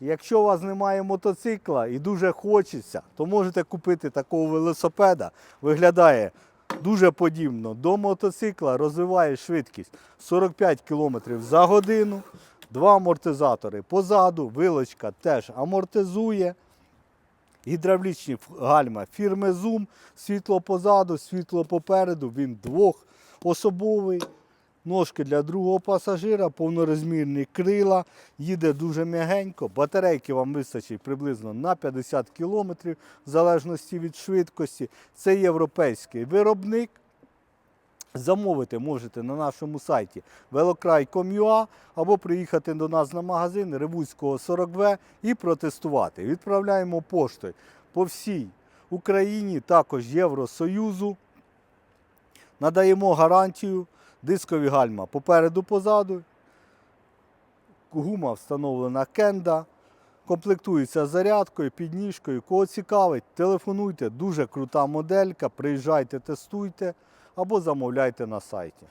Якщо у вас немає мотоцикла і дуже хочеться, то можете купити такого велосипеда. Виглядає дуже подібно до мотоцикла, розвиває швидкість 45 км за годину. Два амортизатори позаду, вилочка теж амортизує. Гідравлічні гальма фірми Zoom, світло позаду, світло попереду, він двохособовий. Ножки для другого пасажира, повнорозмірні крила, їде дуже м'ягенько. Батарейки вам вистачить приблизно на 50 км, в залежності від швидкості. Це європейський виробник. Замовити можете на нашому сайті velocray.com.ua або приїхати до нас на магазин Ревузького 40В і протестувати. Відправляємо поштою по всій Україні, також Євросоюзу. Надаємо гарантію, дискові гальма попереду позаду. Гума встановлена кенда. Комплектується зарядкою, підніжкою. Кого цікавить, телефонуйте. Дуже крута моделька. Приїжджайте, тестуйте або замовляйте на сайті.